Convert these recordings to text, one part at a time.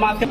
माध्यम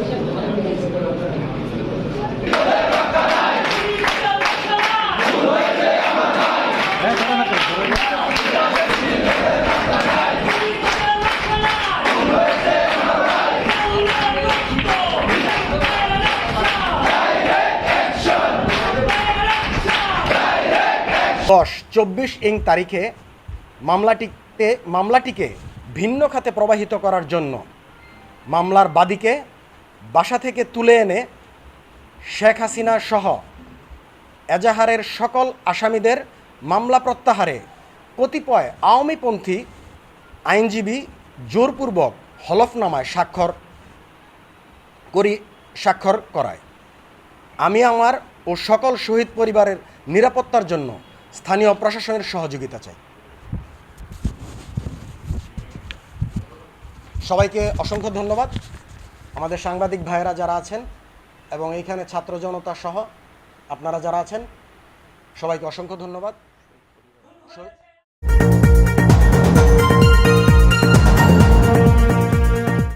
দশ, চব্বিশ ইং তারিখে মামলাটিতে, মামলাটিকে ভিন্ন খাতে প্রবাহিত করার জন্য মামলার বাদীকে বাসা থেকে তুলে এনে শেখ হাসিনা সহ এজাহারের সকল আসামিদের মামলা প্রত্যাহারে কতিপয় আওয়ামীপন্থী আইনজীবী জোরপূর্বক হলফনামায় স্বাক্ষর করি, স্বাক্ষর করায়। আমি আমার ও সকল শহীদ পরিবারের নিরাপত্তার জন্য স্থানীয় প্রশাসনের সহযোগিতা চাই। সবাইকে অসংখ্য ধন্যবাদ। আমাদের সাংবাদিক ভাইয়েরা যারা আছেন এবং এইখানে ছাত্র জনতা সহ আপনারা যারা আছেন, সবাইকে অসংখ্য ধন্যবাদ।